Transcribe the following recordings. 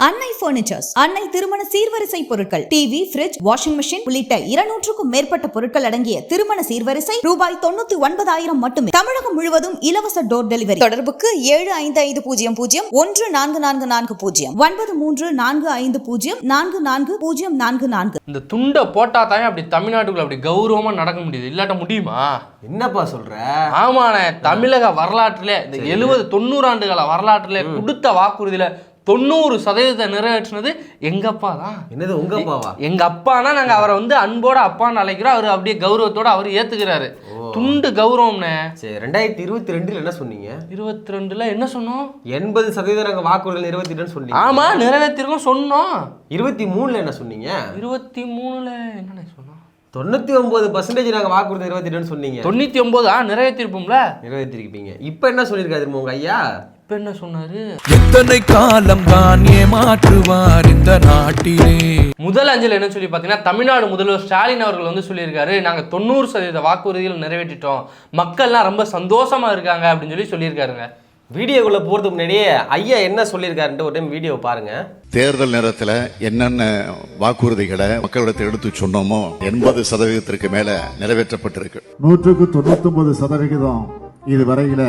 அன்னை பர்னிச்சர்ஸ் அன்னை திருமண சீர்வரிசை பொருட்கள் டிவி ஃபிரிட்ஜ் வாஷிங் மெஷின் உள்ளிட்ட இருநூற்றுக்கும் மேற்பட்ட பொருட்கள் அடங்கிய திருமண சீர்வரிசை ரூபாய் தொண்ணூத்தி ஒன்பதாயிரம் மட்டுமே. தமிழகம் முழுவதும் இலவச டோர் டெலிவரி தொடர்புக்கு ஏழு ஐந்து ஐந்து பூஜ்ஜியம் பூஜ்ஜியம் ஒன்று நான்கு நான்கு நான்கு பூஜ்ஜியம் ஒன்பது மூன்று நான்கு ஐந்து பூஜ்ஜியம் நான்கு நான்கு பூஜ்ஜியம் நான்கு நான்கு. இந்த துண்டை போட்டா தானே அப்படி தமிழ்நாட்டுக்குள்ள அப்படி கௌரவமா நடக்க முடியுது? இல்லாட்ட முடியுமா? என்னப்பா சொல்ற? ஆமாண்ணே தமிழக வரலாற்றிலே இந்த எழுபது தொண்ணூறு ஆண்டுகால வரலாற்றிலே கொடுத்த வாக்குறுதியில தொண்ணூறு சதவீதத்தை நிறைவேற்றினது எங்க அப்பா தான் என்னது உங்க அப்பாவா? எங்க அப்பானா நாங்க அவரை வந்து அன்போட அப்பான்னு அழைக்கிறோம். அவர் அப்படியே கௌரவத்தோட அவர் ஏத்துக்கிறாரு. துண்டு கௌரவம்னே சரி ரெண்டாயிரத்தி இருபத்தி ரெண்டுல என்ன சொன்னீங்க? இருபத்தி ரெண்டுல என்ன சொன்னோம்? எண்பது சதவீதம் நாங்க வாக்குறுதிகள் நிறைவேற்றிட்டோம்னு சொன்னீங்க. ஆமா நிறைவேற்றிருக்கோம் சொன்னோம். இருபத்தி மூணுல என்ன சொன்னீங்க? இருபத்தி மூணுல என்னண்ணே சொன்னோம்? தொண்ணூத்தி ஒன்பது பர்சன்டேஜ் நாங்க வாக்குறுதி நிறைவேற்றிட்டோம்னு சொன்னீங்க. தொண்ணூத்தி ஒன்பது ஆ நிறைவேற்றிருப்போம்ல. நிறைவேற்றிருப்பீங்க. இப்ப என்ன சொல்லியிருக்காரு உங்க ஐயா? இப்ப என்ன சொன்னாரு? எத்தனை காலம் தான் ஏமாற்றுவார் இந்த நாட்டிலே? முதல் அஞ்சல் என்ன சொல்லி பார்த்தீங்கன்னா தமிழ்நாடு முதல்வர் ஸ்டாலின் அவர்கள் வந்து சொல்லியிருக்காரு நாங்கள் தொண்ணூறு சதவீத வாக்குறுதிகள் நிறைவேற்றிட்டோம். மக்கள்லாம் ரொம்ப சந்தோஷமா இருக்காங்க அப்படின்னு சொல்லி சொல்லியிருக்காருங்க. வீடியோக்குள்ள போறதுக்கு முன்னாடியே ஐயா என்ன சொல்லியிருக்காருன்ட்டு ஒரு டைம் வீடியோ பாருங்க. தேர்தல் நேரத்துல என்னென்ன வாக்குறுதிகளை மக்களிடத்தில் எடுத்து சொன்னோமோ எண்பது சதவீதத்திற்கு மேல நிறைவேற்றப்பட்டிருக்கு. நூற்றுக்கு தொண்ணூத்தொன்பது சதவிகிதம் இதுவரையில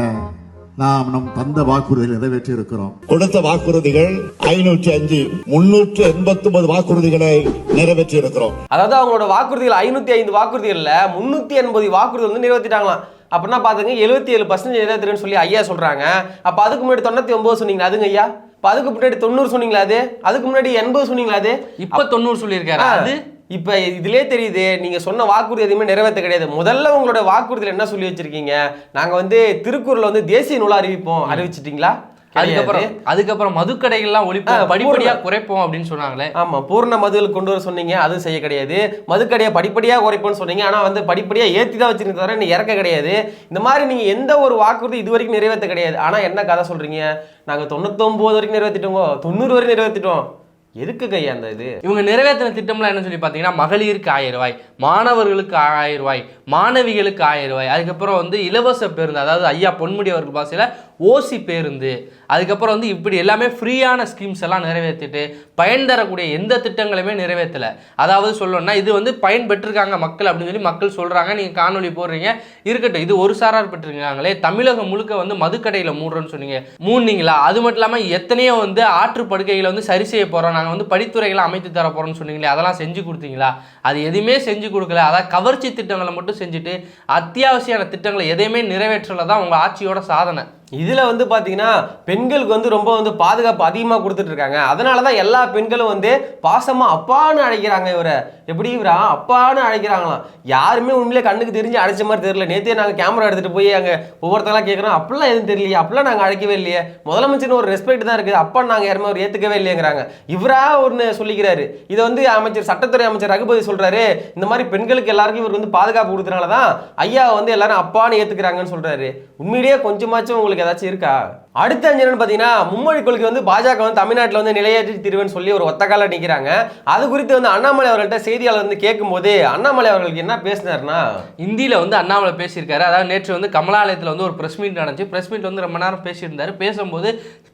நாம் நம் தந்த வாக்குறுதிகளை நிறைவேற்றி இருக்கிறோம் கொடுத்த வாக்குறுதிகள் ஐநூற்றி அஞ்சு முன்னூற்று எண்பத்தி ஒன்பது வாக்குறுதிகளை நிறைவேற்றி இருக்கிறோம் அதாவது அவங்களோட வாக்குறுதிகள் ஐநூத்தி ஐந்து வாக்குறுதிகள்ல முன்னூத்தி எண்பது வாக்குறுதி வந்து நிறைவேற்றிட்டாங்களாம். அப்படின்னா பாத்துங்க எழுபத்தி ஏழு பர்சன்டேஜ் நிறைவேற்றுறேன்னு சொல்லி ஐயா சொல்றாங்க. அப்ப அதுக்கு முன்னாடி தொண்ணூத்தி ஒன்பது சொன்னீங்களா? அதுங்க ஐயா? அதுக்கு முன்னாடி தொண்ணூறு சொன்னீங்களா அது? அதுக்கு முன்னாடி எண்பது சொன்னீங்களா அது? இப்ப தொண்ணூறு சொல்லியிருக்காரு. அது இப்ப இதுலயே தெரியுது நீங்க சொன்ன வாக்குறுதி எதுவுமே நிறைவேற்ற கிடையாது. முதல்ல உங்களோட வாக்குறுதியில் என்ன சொல்லி வச்சிருக்கீங்க? நாங்க வந்து திருக்குறள் வந்து தேசிய நூலா அறிவிப்போம். அறிவிச்சிட்டீங்களா? அதுக்கப்புறம். அதுக்கப்புறம் மதுக்கடைகள்லாம் பூர்ண- படிப்படியா குறைப்போம் அப்படின்னு சொன்னாங்களே. ஆமா பூர்ண மதுகள் கொண்டு வர சொன்னீங்க அதுவும் செய்ய கிடையாது. மதுக்கடையை படிப்படியா குறைப்போம்னு சொன்னீங்க. ஆனா வந்து படிப்படியா ஏத்தி தான் வச்சிருக்க தவிர நீ இறக்க கிடையாது. இந்த மாதிரி நீங்க எந்த ஒரு வாக்குறுதி இது வரைக்கும் நிறைவேற்ற கிடையாது. ஆனா என்ன கதை சொல்றீங்க? நாங்க தொண்ணூத்தொன்பது வரைக்கும் நிறைவேற்றிட்டோங்க. தொண்ணூறு வரைக்கும் நிறைவேற்றிட்டோம். எதுக்கு கையா அந்த இது? இவங்க நிறைவேற்றின திட்டம்லாம் என்ன சொல்லி பார்த்தீங்கன்னா மகளிருக்கு ஆயிரம் ரூபாய் மாணவர்களுக்கு ஆயிரம் ரூபாய் மாணவிகளுக்கு ஆயிரம் ரூபாய். அதுக்கப்புறம் வந்து இலவச பேருந்து அதாவது ஐயா பொன்முடி அவர்கள் பாசையில் ஓசி பேருந்து. அதுக்கப்புறம் வந்து இப்படி எல்லாமே ஃப்ரீயான ஸ்கீம்ஸ் எல்லாம் நிறைவேற்றிட்டு பயன் தரக்கூடிய எந்த திட்டங்களுமே நிறைவேற்றலை. அதாவது சொல்லணும்னா இது வந்து பயன் பெற்றிருக்காங்க மக்கள் அப்படின்னு சொல்லி மக்கள் சொல்கிறாங்க நீங்கள் காணொளி போடுறீங்க. இருக்கட்டும் இது ஒரு சாரார் பெற்றிருக்காங்களே. தமிழகம் முழுக்க வந்து மதுக்கடையில் மூடுறோன்னு சொன்னீங்க. மூணுனீங்களா அது மட்டும் இல்லாமல் எத்தனையோ வந்து ஆற்று படுக்கைகளை வந்து சரி செய்ய போகிறோம் நாங்கள் வந்து படித்துறைகளை அமைத்து தர போகிறோம்னு சொன்னீங்களே அதெல்லாம் செஞ்சு கொடுத்தீங்களா? அது எதுவுமே செஞ்சு கொடுக்கல. அதாவது கவர்ச்சி திட்டங்களை மட்டும் செஞ்சுட்டு அத்தியாவசியான திட்டங்களை எதையுமே நிறைவேற்றலை தான் உங்கள் ஆட்சியோட சாதனை. இதில் வந்து பார்த்தீங்கன்னா பெண்களுக்கு வந்து ரொம்ப வந்து பாதுகாப்பு அதிகமாக கொடுத்துட்டு இருக்காங்க. அதனாலதான் எல்லா பெண்களும் வந்து பாசமாக அப்பான்னு அழைக்கிறாங்க இவரை. எப்படி இவரா? அப்பான்னு அழைக்கிறாங்களாம். யாருமே உண்மையிலே கண்ணுக்கு தெரிஞ்சு அழைச்ச மாதிரி தெரியல. நேற்றே நாங்கள் கேமரா எடுத்துகிட்டு போய் அங்கே ஒவ்வொருத்தலாம் கேட்குறோம் அப்படிலாம் எதுவும் தெரியலையே. அப்படிலாம் நாங்கள் அழைக்கவே இல்லையே. முதலமைச்சர்னு ஒரு ரெஸ்பெக்ட் தான் இருக்குது. அப்பான்னு நாங்கள் யாருமே அவர் ஏற்றுக்கவே இல்லையேங்கிறாங்க. இவரா ஒன்று சொல்லிக்கிறாரு. இதை வந்து அமைச்சர் சட்டத்துறை அமைச்சர் ரகுபதி சொல்கிறாரு இந்த மாதிரி பெண்களுக்கு எல்லாருக்கும் இவர் வந்து பாதுகாப்பு கொடுத்தனால தான் ஐயா வந்து எல்லாரும் அப்பான்னு ஏற்றுக்கிறாங்கன்னு சொல்கிறாரு உண்மையிலேயே கொஞ்சமாச்சும் உங்களுக்கு ஏதாச்சும் இருக்கா அடுத்த அஞ்சு என்னன்னு பாத்தீங்கன்னா மும்மொழி கொள்கை வந்து பாஜக வந்து தமிழ்நாட்டில் வந்து நிலையேற்றி தீர்வுன்னு சொல்லி ஒரு ஒத்தக்கால நிற்கிறாங்க அது குறித்து வந்து அண்ணாமலை அவர்கள்ட்ட செய்தியாளர் வந்து கேட்கும்போது அண்ணாமலை அவர்களுக்கு என்ன பேசினார்னா இந்தியில் வந்து அண்ணாமலை பேசியிருக்காரு. அதாவது நேற்று வந்து கமலாலயத்தில் வந்து ஒரு ப்ரெஸ் மீட் நடந்துச்சு. ப்ரெஸ் மீட் வந்து ரொம்ப நேரம் பேசியிருந்தார். பேசும்போது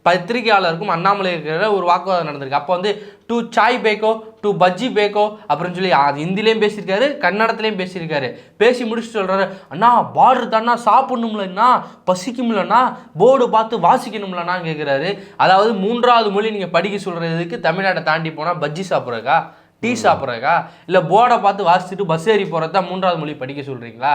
பத்திரிகையாளருக்கும் அண்ணாமலை இருக்கிற ஒரு வாக்குவாதம் நடந்திருக்கு. அப்போ வந்து டூ சாய் பேக்கோ டூ பஜ்ஜி பேக்கோ அப்படின்னு சொல்லி அது ஹிந்திலையும் பேசியிருக்காரு கன்னடத்துலையும் பேசியிருக்காரு. பேசி முடிச்சுட்டு சொல்கிறாரு அண்ணா பார்டர் தானா சாப்பிடணும்லண்ணா பசிக்கும்லண்ணா போர்டு பார்த்து வா வாசிக்கணும்லண்ணா கேட்குறாரு அதாவது மூன்றாவது மொழி நீங்கள் படிக்க சொல்கிறதுக்கு தமிழ்நாட்டை தாண்டி போனால் பஜ்ஜி சாப்பிட்றக்கா டீ சாப்பிட்றக்கா இல்லை போர்டை பார்த்து வாசிச்சுட்டு பஸ் ஏறி போகிறது மூன்றாவது மொழி படிக்க சொல்கிறீங்களா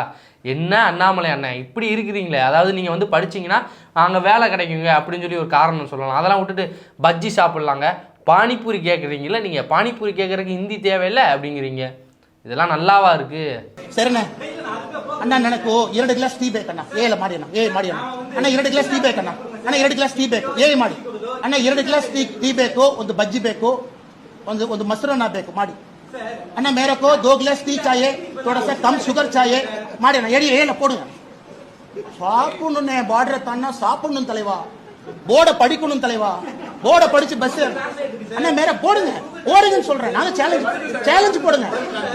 என்ன அண்ணாமலை அண்ணன் இப்படி இருக்கிறீங்களே. அதாவது நீங்கள் வந்து படிச்சீங்கன்னா அங்கே வேலை கிடைக்குங்க அப்படின்னு சொல்லி ஒரு காரணம் சொல்லலாம். அதெல்லாம் விட்டுட்டு பஜ்ஜி சாப்பிட்லாங்க. பானிபூரி கேட்குறீங்களா நீங்கள் பானிபூரி கேட்குறதுக்கு ஹிந்தி தேவையில்லை அப்படிங்கிறீங்க. இதெல்லாம் நல்லாவா இருக்கு சரிண்ணே அண்ணா எனக்கு ಎರಡು ಗ್ಲಾಸ್ ಟೀ ಬೇಕಣ್ಣ ಏಲ ಮಾಡಿ ಅಣ್ಣ ಏ ಮಾಡಿ ಅಣ್ಣ ಅಣ್ಣ ಎರಡು ಗ್ಲಾಸ್ ಟೀ ಬೇಕಣ್ಣ ಅಣ್ಣ ಎರಡು ಗ್ಲಾಸ್ ಟೀ ಬೇಕು ಏ ಮಾಡಿ ಅಣ್ಣ ಎರಡು ಗ್ಲಾಸ್ ಟೀ ಟೀ ಬೇಕು ಒಂದು ಬಜ್ಜಿ ಬೇಕು ಒಂದು ಒಂದು ಮೊಸರನ್ನ ಬೇಕು ಮಾಡಿ ಅಣ್ಣ ಮೇರಕೋ ದೋ ಗ್ಲಾಸ್ ಟೀ ಚಾಯೆ ಥೋಡಾ ಸಾ ಕಮ್ ಶುಗರ್ ಚಾಯೆ ಮಾಡಿ ಅಣ್ಣ ಎಡಿ ಏನ ಪೋಡುಗ சாப்பிடணும் பார்டரை தாண்டா சாப்பிடணும் தலைவா போர்டை படிக்கணும் தலைவா போர்டை படிச்சு பஸ் அண்ணா மேல போடுங்க. போடுங்கன்னு சொல்றேன். நாங்க சேலஞ்ச் சேலஞ்ச் போடுங்க.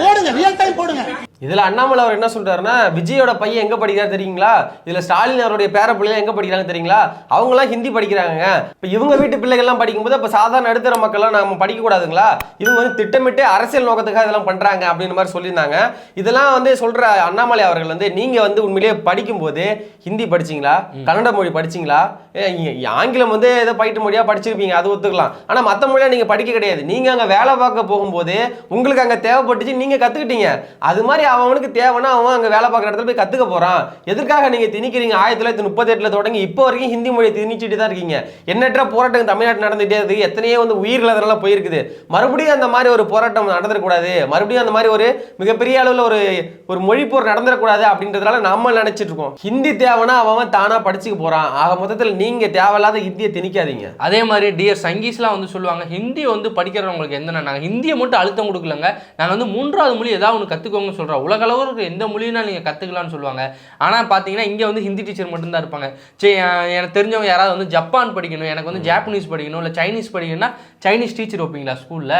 போடுங்க. ரியல் டைம் போடுங்க. இதுல அண்ணாமலை அவர் என்ன சொல்றாருன்னா விஜயோட பையன் எங்க படிக்கிறாரு தெரியுங்களா? இதுல ஸ்டாலின் அவருடைய பேர பிள்ளைங்க எங்க படிக்கிறாங்க தெரியுங்களா? அவங்க எல்லாம் ஹிந்தி படிக்கிறாங்க இப்ப இவங்க வீட்டு பிள்ளைகள்லாம் படிக்கும்போது அப்ப சாதாரண நடுத்தர மக்கள்லாம் நம்ம படிக்க கூடாதுங்களா இவங்க வந்து திட்டமிட்டு அரசியல் நோக்கத்துக்காக இதெல்லாம் பண்றாங்க அப்படின்ற மாதிரி சொல்லியிருந்தாங்க. இதெல்லாம் வந்து சொல்ற அண்ணாமலை அவர்கள் வந்து நீங்க வந்து உண்மையிலேயே படிக்கும்போது ஹிந்தி படிச்சீங்களா? கன்னட மொழி படிச்சீங்களா? ஆங்கிலம் வந்து ஏதோ பயிட்டு மொழியா படிச்சிருப்பீங்க அது ஒத்துக்கலாம். ஆனா மத்த மொழியா நீங்க படிக்க கிடையாது. நீங்க அங்க வேலை பார்க்க போகும்போது உங்களுக்கு அங்க தேவைப்பட்டுச்சு நீங்க கத்துக்கிட்டீங்க. அது மாதிரி அவனுக்கு தேவைன்னா அவன் அங்கே வேலை பார்க்குற இடத்துல போய் கற்றுக்க போறான். எதுக்காக நீங்க திணிக்கிறீங்க? ஆயிரத்தி தொள்ளாயிரத்தி முப்பத்தி எட்டுல தொடங்கி இப்போ வரைக்கும் ஹிந்தி மொழியை திணிச்சுட்டு தான் இருக்கீங்க. எண்ணற்ற போராட்டம் தமிழ்நாட்டில் நடந்துகிட்டே இருக்கு. எத்தனையோ வந்து உயிரில் அதெல்லாம் போயிருக்குது. மறுபடியும் அந்த மாதிரி ஒரு போராட்டம் நடந்துடக்கூடாது மறுபடியும் அந்த மாதிரி ஒரு மிகப்பெரிய அளவில் ஒரு ஒரு மொழி போர் நடந்துடக்கூடாது அப்படின்றதுனால நம்ம நினைச்சிட்டு இருக்கோம். ஹிந்தி தேவைன்னா அவன் தானாக படிச்சுக்க போறான். ஆக மொத்தத்தில் நீங்க தேவையில்லாத ஹிந்தியை திணிக்காதீங்க. அதே மாதிரி டியர் சங்கீஸ்லாம் வந்து சொல்லுவாங்க ஹிந்தி வந்து படிக்கிறவங்களுக்கு என்னென்ன நாங்கள் ஹிந்தியை மட்டும் அழுத்தம் கொடுக்கலங்க. நாங்கள் வந்து மூன்றாவது மொழி ஏதாவது ஒன்று கற்றுக்கோங்க சொல்கிறோம் சொல்கிறா உலகளவு இருக்குது எந்த மொழினா நீங்கள் கற்றுக்கலாம்னு சொல்லுவாங்க. ஆனால் பார்த்தீங்கன்னா இங்கே வந்து ஹிந்தி டீச்சர் மட்டும்தான் இருப்பாங்க. சரி எனக்கு தெரிஞ்சவங்க யாராவது வந்து ஜப்பான் படிக்கணும் எனக்கு வந்து ஜாப்பனீஸ் படிக்கணும் இல்லை சைனீஸ் படிக்கணும்னா சைனீஸ் டீச்சர் வைப்பீங்களா ஸ்கூலில்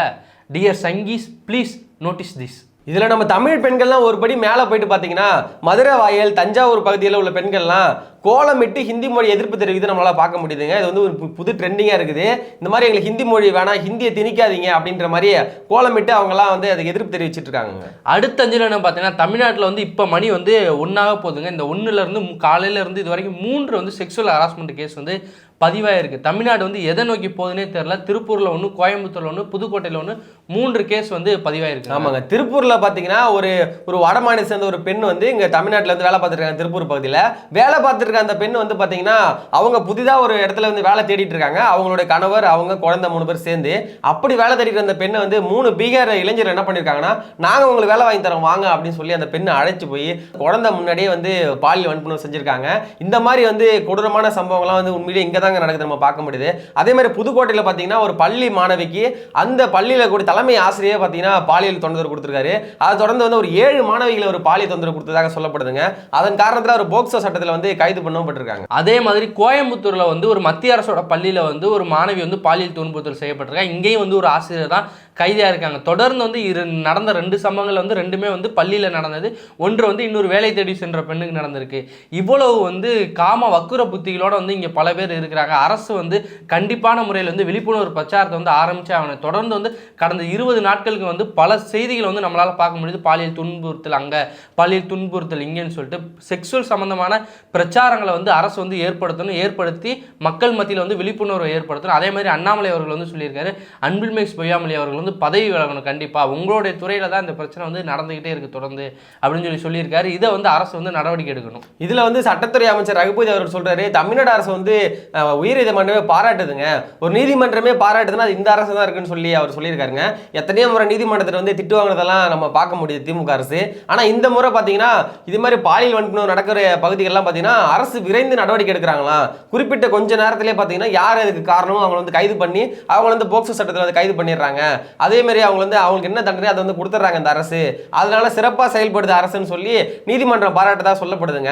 dear Sanghis please notice this இதில் நம்ம தமிழ் பெண்கள்லாம் ஒரு படி மேலே போயிட்டு பார்த்தீங்கன்னா மதுரை வாயல் தஞ்சாவூர் பகுதியில் உள்ள பெண்கள்லாம் கோலமிட்டு ஹிந்தி மொழி எதிர்ப்பு தெரிவித்து நம்மளால பார்க்க முடியுதுங்க. இது வந்து ஒரு புது ட்ரெண்டிங்காக இருக்குது. இந்த மாதிரி எங்களுக்கு ஹிந்தி மொழி வேணாம் ஹிந்தியை திணிக்காதீங்க அப்படின்ற மாதிரி கோலமிட்டு அவங்கலாம் வந்து அதுக்கு எதிர்ப்பு தெரிவிச்சிட்டு இருக்காங்க அடுத்த அஞ்சில் என்ன பார்த்தீங்கன்னா தமிழ்நாட்டில் வந்து இப்போ மணி வந்து ஒன்றாக போகுதுங்க. இந்த ஒன்றுலேருந்து காலையில இருந்து இது வரைக்கும் மூன்று வந்து செக்ஷுவல் ஹராஸ்மெண்ட் கேஸ் வந்து பதிவாயிருக்கு தமிழ்நாடு வந்து எதை நோக்கி போகுதுன்னே தெரில திருப்பூரில் ஒன்று கோயம்புத்தூர்ல ஒன்று புதுக்கோட்டையில் ஒன்று மூன்று கேஸ் வந்து பதிவாயிருக்கு ஆமாங்க. திருப்பூர்ல பாத்தீங்கன்னா ஒரு ஒரு வடமாநில சேர்ந்த ஒரு பெண் வந்து இங்க தமிழ்நாட்டுல வந்து வேலை பார்த்துட்டு இருக்காங்க திருப்பூர் பகுதியில. வேலை பார்த்துட்டு இருக்க அந்த பெண் வந்து பாத்தீங்கன்னா அவங்க புதிதா ஒரு இடத்துல வந்து வேலை தேடிட்டு இருக்காங்க. அவங்களுடைய கணவர் அவங்க குழந்தை மூணு பேர் சேர்ந்து அப்படி வேலை தேடிட்டு அந்த பெண்ணை வந்து மூணு பீகார் இளைஞர் என்ன பண்ணிருக்காங்கன்னா நாங்க உங்களுக்கு வேலை வாங்கி தரோம் வாங்க அப்படின்னு சொல்லி அந்த பெண்ணை அழைச்சி போய் குழந்தை முன்னாடியே வந்து பாலியல் வன்புணர்வு செஞ்சிருக்காங்க. இந்த மாதிரி வந்து கொடூரமான சம்பவங்கள்லாம் வந்து உண்மையிலேயே இங்கே தாங்க நடக்குது நம்ம பார்க்க முடியுது. அதே மாதிரி புதுக்கோட்டையில பாத்தீங்கன்னா ஒரு பள்ளி மாணவிக்கு அந்த பள்ளியில கூட தலைமை ஆசிரியர் பாத்தீங்கன்னா பாலியல் தொந்தரவு கொடுத்துருக்காரு. அதை தொடர்ந்து வந்து ஒரு ஏழு மாணவிகளை ஒரு பாலியல் தொந்தரவு கொடுத்ததாக சொல்லப்படுதுங்க. அதன் காரணத்தில் ஒரு போக்சோ சட்டத்தில் வந்து கைது பண்ணப்பட்டிருக்காங்க. அதே மாதிரி கோயம்புத்தூர்ல வந்து ஒரு மத்திய அரசோட பள்ளியில வந்து ஒரு மாணவி வந்து பாலியல் துன்புறுத்தல் செய்யப்பட்டிருக்கா. இங்கேயும் வந்து ஒரு ஆசிரியர் தான் கைதியா இருக்காங்க. தொடர்ந்து வந்து இரு நடந்த ரெண்டு சம்பவங்கள் வந்து ரெண்டுமே வந்து பள்ளியில நடந்தது. ஒன்று வந்து இன்னொரு வேலை தேடி சென்ற பெண்ணுக்கு நடந்திருக்கு. இவ்வளவு வந்து காம வக்குர புத்திகளோட வந்து இங்க பல பேர் இருக்கிறாங்க. அரசு வந்து கண்டிப்பான முறையில் வந்து விழிப்புணர்வு பிரச்சாரத்தை வந்து ஆரம்பிச்சு அவனை தொடர்ந்து வந்து கடந்த இருபது நாட்களுக்கு வந்து பல செய்திகளை வந்து நம்மளால பார்க்க முடியுது. பாலியல் துன்புறுத்தல் அங்க பாலியல் துன்புறுத்தல் இங்கேன்னு சொல்லிட்டு செக்ஸுவல் சம்பந்தமான பிரச்சாரங்களை வந்து அரசு வந்து ஏற்படுத்தணும் ஏற்படுத்தி மக்கள் மத்தியில் வந்து விழிப்புணர்வை ஏற்படுத்தணும். அதே மாதிரி அண்ணாமலை அவர்கள் வந்து சொல்லியிருக்காரு அன்பில் மேக்ஸ் அவர்கள் வந்து பதவி விலகணும் கண்டிப்பாக உங்களுடைய துறையில் தான் இந்த பிரச்சனை வந்து நடந்துகிட்டே இருக்கு தொடர்ந்து அப்படின்னு சொல்லி சொல்லியிருக்காரு. இதை வந்து அரசு வந்து நடவடிக்கை எடுக்கணும். இதில் வந்து சட்டத்துறை அமைச்சர் ரகுபதி அவர் சொல்கிறாரு தமிழ்நாடு அரசு வந்து அஹ், உயர்நீதிமன்றமே பாராட்டுதுங்க. ஒரு நீதிமன்றமே பாராட்டுதுன்னா அது இந்த அரசு தான் இருக்குன்னு சொல்லி அவர் சொல்லியிருக்காருங்க. எத்தனையோ முறை நீதிமன்றத்தில் வந்து திட்டு வாங்கினதெல்லாம் நம்ம பார்க்க முடியுது திமுக அரசு. ஆனால் இந்த முறை பார்த்தீங்கன்னா இது மாதிரி பாலியல் வன்புணர்வு நடக்கிற பகுதிகள்லாம் பார்த்தீங்கன்னா அரசு விரைந்து நடவடிக்கை எடுக்கிறாங்களா? குறிப்பிட்ட கொஞ்ச நேரத்திலே பார்த்தீங்கன்னா யார் அதுக்கு காரணமும் அவங்க வந்து கைது பண்ணி அவங்க வந்து போக்சோ சட்டத்தில் வந்து கைது பண்ணிடுறாங்க. அதே மாதிரி அவங்க வந்து அவங்களுக்கு என்ன தண்டனை அதை வந்து கொடுத்துட்றாங்க இந்த அரசு. அதனால சிறப்பாக செயல்படுது அரசுன்னு சொல்லி நீதிமன்றம் பாராட்டுதான் சொல்லப்படுதுங்க.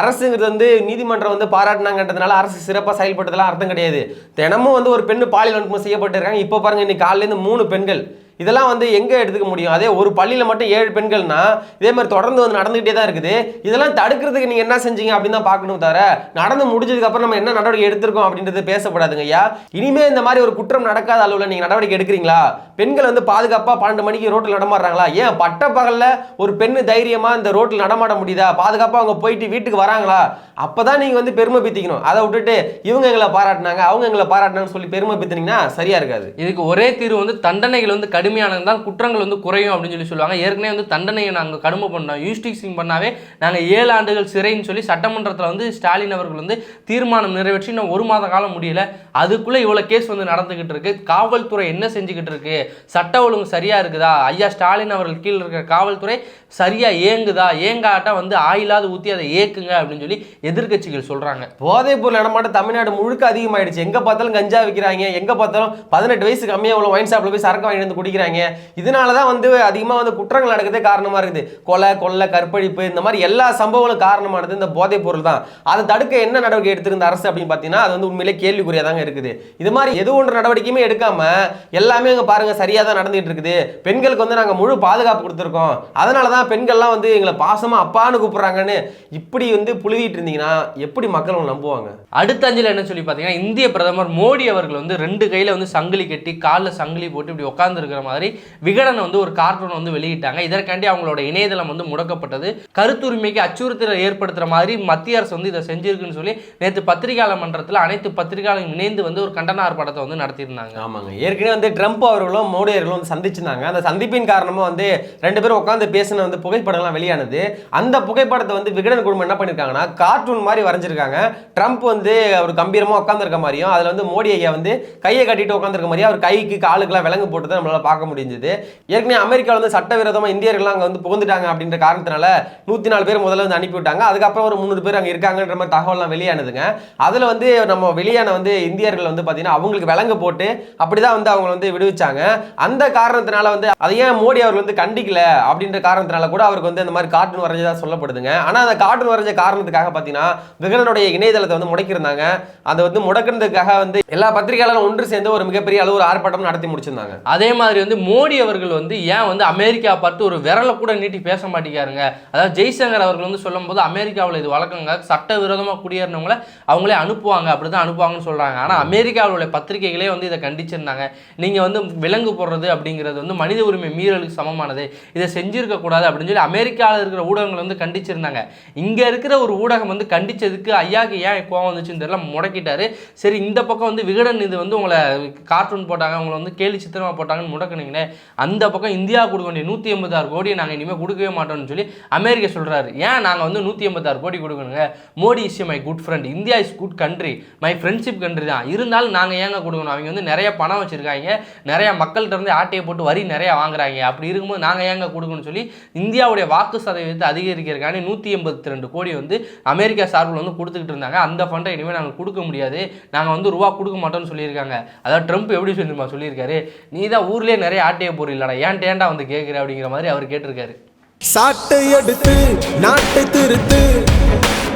அரசுங்கிறது வந்து நீதிமன்றம் வந்து பாராட்டினாங்கன்றதுனால அரசு சிறப்பாக செயல்படுறதுலாம் அர்த்தம் கிடையாது. தினமும் வந்து ஒரு பெண்ணு பாலியல் வன்கொடுமை செய்யப்பட்டிருக்காங்க. இப்போ பாருங்க இன்னைக்கு காலையிலேருந்து மூணு பெண்கள். இதெல்லாம் வந்து எங்கே எடுத்துக்க முடியும்? அதே ஒரு பள்ளியில் மட்டும் ஏழு பெண்கள்னா இதே மாதிரி தொடர்ந்து வந்து நடந்துகிட்டே தான் இருக்குது. இதெல்லாம் தடுக்கிறதுக்கு நீங்கள் என்ன செஞ்சீங்க அப்படின்னு தான் பார்க்கணும் தவிர நடந்து முடிஞ்சதுக்கப்புறம் நம்ம என்ன நடவடிக்கை எடுத்திருக்கோம் அப்படின்றது பேசப்படாதுங்க ஐயா. இனிமேல் இந்த மாதிரி ஒரு குற்றம் நடக்காத அளவில் நீங்கள் நடவடிக்கை எடுக்கிறீங்களா? பெண்கள் வந்து பாதுகாப்பாக பன்னெண்டு மணிக்கு ரோட்டில் நடமாடுறாங்களா? ஏன் பட்ட பகலில் ஒரு பெண்ணு தைரியமாக இந்த ரோட்டில் நடமாட முடியுதா? பாதுகாப்பாக அவங்க போயிட்டு வீட்டுக்கு வராங்களா? அப்போ தான் நீங்கள் வந்து பெருமை பித்திக்கணும். அதை விட்டுட்டு இவங்க எங்களை பாராட்டினாங்க அவங்க எங்களை பாராட்டினாங்கன்னு சொல்லி பெருமை பித்தினீங்கன்னா சரியா இருக்காது. இதுக்கு ஒரே தீர்வு வந்து தண்டனைகள் வந்து கடுமையானது தான் குற்றங்கள் வந்து குறையும் அப்படின்னு சொல்லி சொல்லுவாங்க. ஏற்கனவே வந்து தண்டனையை நாங்கள் கடுமை பண்ணோம். யூஸ்டிக்ஸிங் பண்ணாவே நாங்கள் ஏழு ஆண்டுகள் சிறைன்னு சொல்லி சட்டமன்றத்தில் வந்து ஸ்டாலின் அவர்கள் வந்து தீர்மானம் நிறைவேற்றி இன்னும் ஒரு மாத காலம் முடியல. அதுக்குள்ளே இவ்வளோ கேஸ் வந்து நடந்துக்கிட்டு இருக்கு. காவல்துறை என்ன செஞ்சுக்கிட்டு இருக்கு? சட்ட ஒழுங்கு சரியா இருக்குதா? ஐயா ஸ்டாலின் அவர்கள் கீழ் இருக்கிற காவல்துறை சரியா ஏங்குதா ஏங்காட்டா வந்து ஆயிலாது ஊற்றி அதை ஏக்குங்க அப்படின்னு சொல்லி எதிர்க்கட்சிகள் சொல்றாங்க. போதைப் பொருள் நடமாட்டம் தமிழ்நாடு முழுக்க அதிகமாயிடுச்சு. எங்க பார்த்தாலும் கஞ்சா விற்கிறாங்க எங்க பார்த்தாலும் பதினெட்டு வயசு கம்மியா உள்ள ஒயின் ஷாப்ல போய் சரக்கு வாங்கி வந்து குடிக்க சொல்லிக்கிறாங்க இதனால தான் வந்து அதிகமாக வந்து குற்றங்கள் நடக்கிறதே காரணமாக இருக்குது. கொலை கொள்ளை கற்பழிப்பு இந்த மாதிரி எல்லா சம்பவங்களும் காரணமானது இந்த போதைப் பொருள் தான். அதை தடுக்க என்ன நடவடிக்கை எடுத்திருந்த அரசு அப்படின்னு பார்த்தீங்கன்னா அது வந்து உண்மையிலே கேள்விக்குறியாக தாங்க இருக்குது. இது மாதிரி எது ஒன்று நடவடிக்கையுமே எடுக்காம எல்லாமே அங்கே பாருங்க சரியாக தான் நடந்துகிட்டு இருக்குது. பெண்களுக்கு வந்து நாங்கள் முழு பாதுகாப்பு கொடுத்துருக்கோம். அதனால தான் பெண்கள்லாம் வந்து எங்களை பாசமாக அப்பான்னு கூப்பிட்றாங்கன்னு இப்படி வந்து புழுவிட்டு இருந்தீங்கன்னா எப்படி மக்கள் உங்களை நம்புவாங்க? அடுத்த அஞ்சல் என்ன சொல்லி பார்த்தீங்கன்னா இந்திய பிரதமர் மோடி அவர்கள் வந்து ரெண்டு கையில் வந்து சங்கிலி கட்டி காலில் சங்கிலி போட்டு இப்படி உட்காந்துருக்கிற மாதிரி விகடன் வந்து ஒரு கார்ட்டூன் வந்து வெளியிட்டாங்க. இதற்காண்டி அவங்களோட இணையதளம் வந்து முடக்கப்பட்டது. கருத்துரிமைக்கு அச்சுறுத்தலை ஏற்படுத்துகிற மாதிரி மத்திய அரசு வந்து இதை செஞ்சிருக்குன்னு சொல்லி நேற்று பத்திரிகையாளர் மன்றத்தில் அனைத்து பத்திரிகையாளரும் இணைந்து வந்து ஒரு கண்டன ஆர்ப்பாட்டத்தை வந்து நடத்தியிருந்தாங்க. ஆமாங்க. ஏற்கனவே வந்து ட்ரம்ப் அவர்களும் மோடி அவர்களும் வந்து சந்திச்சிருந்தாங்க. அந்த சந்திப்பின் காரணமாக வந்து ரெண்டு பேரும் உட்காந்து பேசின வந்து புகைப்படம்லாம் வெளியானது. அந்த புகைப்படத்தை வந்து விகடன் குடும்பம் என்ன பண்ணியிருக்காங்கன்னா கார்ட்டூன் மாதிரி வரைஞ்சிருக்காங்க. ட்ரம்ப் வந்து அவர் கம்பீரமாக உட்காந்துருக்க மாதிரியும் அதில் வந்து மோடி ஐயா வந்து கையை கட்டிட்டு உட்காந்துருக்க மாதிரியும் அவர் கைக்கு காலுக்கெல்லாம் விலங்கு போட்டு தான் பார்க்க பார்க்க முடிஞ்சது. ஏற்கனவே அமெரிக்காவில் வந்து சட்டவிரோதமாக இந்தியர்கள் அங்கே வந்து புகுந்துட்டாங்க அப்படின்ற காரணத்தினால நூற்றி நாலு பேர் முதல்ல வந்து அனுப்பிவிட்டாங்க அதுக்கப்புறம் ஒரு முந்நூறு பேர் அங்கே இருக்காங்கன்ற மாதிரி தகவல்லாம் வெளியானதுங்க. அதில் வந்து நம்ம வெளியான வந்து இந்தியர்கள் வந்து பார்த்தீங்கன்னா அவங்களுக்கு விலங்கு போட்டு அப்படிதான் வந்து அவங்க வந்து விடுவிச்சாங்க. அந்த காரணத்தினால வந்து அதை ஏன் மோடி அவர் வந்து கண்டிக்கல அப்படின்ற காரணத்தினால கூட அவருக்கு வந்து இந்த மாதிரி கார்ட்டூன் வரைஞ்சதாக சொல்லப்படுதுங்க. ஆனால் அந்த கார்ட்டூன் வரைஞ்ச காரணத்துக்காக பார்த்தீங்கன்னா விகடனுடைய இணையதளத்தை வந்து முடக்கியிருந்தாங்க. அதை வந்து முடக்கிறதுக்காக வந்து எல்லா பத்திரிகையாளரும் ஒன்று சேர்ந்து ஒரு மிகப்பெரிய அளவு ஒரு ஆர்ப்பாட்டம் நடத்தி முடிச்சிருந்தாங்க. அதே மாதிரி வந்து மோடி அவர்கள் வந்து ஏன் வந்து அமெரிக்கா பார்த்து ஒரு விரலை கூட நீட்டி பேச மாட்டேங்காருங்க அதாவது ஜெய்சங்கர் அவர்கள் வந்து சொல்லும்போது அமெரிக்காவில் இது வழக்கங்க சட்டவிரோதமாக குடியேறினவங்கள அவங்களே அனுப்புவாங்க. அப்படி தான் அனுப்புவாங்கன்னு சொல்கிறாங்க ஆனால் அமெரிக்காவில் உள்ள பத்திரிகைகளே வந்து இதை கண்டிச்சிருந்தாங்க. நீங்கள் வந்து விலங்கு போடுறது அப்படிங்கிறது வந்து மனித உரிமை மீறலுக்கு சமமானது. இதை செஞ்சுருக்கக்கூடாது அப்படின்னு சொல்லி அமெரிக்காவில் இருக்கிற ஊடகங்கள் வந்து கண்டிச்சிருந்தாங்க. இங்கே இருக்கிற ஒரு ஊடகம் வந்து கண்டிச்சதுக்கு ஐயாக்கு ஏன் கோவம் வந்துச்சுன்னு தெரியல முடக்கிட்டாரு. சரி இந்த பக்கம் வந்து விகடன் இது வந்து உங்களை கார்ட்டூன் போட்டாங்க உங்களை வந்து கேலி சித்திரமாக போட்டாங்கன்னு முடக்குனீங்களே அந்த பக்கம் இந்தியா கொடுக்க வேண்டிய நூற்றி எண்பத்தாறு கோடியை நாங்கள் இனிமேல் கொடுக்கவே மாட்டோம்னு சொல்லி அமெரிக்கா சொல்கிறாரு ஏன் நாங்கள் வந்து நூற்றி எண்பத்தாறு கோடி கொடுக்கணுங்க? Modi is my good friend India is good country my friendship country தான். இருந்தாலும் நாங்கள் ஏங்க கொடுக்கணும்? அவங்க வந்து நிறைய பணம் வச்சுருக்காங்க. நிறைய மக்கள்கிட்ட இருந்து ஆட்டையை போட்டு வரி நிறைய வாங்குறாங்க. அப்படி இருக்கும்போது நாங்கள் ஏங்க கொடுக்கணும்னு சொல்லி இந்தியாவுடைய வாக்கு சதவீதத்தை அதிகரிக்கிறதுக்காண்டி நூற்றி எண்பத்தி ரெண்டு கோடி வந்து அமெரிக்கா சார்பில் வந்து கொடுத்துக்கிட்டு இருந்தாங்க. அந்த ஃபண்டை இனிமேல் நாங்கள் கொடுக்க முடியாது. நாங்கள் வந்து ரூபா கொடுக்க மாட்டோம்னு சொல்லியிருக்காங்க. அதாவது ட்ரம்ப் எப்படி சொல்லிருமா சொல்லியிருக்காரு நீ தான் ஊர்லேயே நிறைய ஆட்டையை இல்லடா ஏன் டேண்டா வந்து கேட்குற அப்படிங்கிற மாதிரி அவர் கேட்டிருக்காரு. சாட்டை எடுத்து நாட்டை திருத்து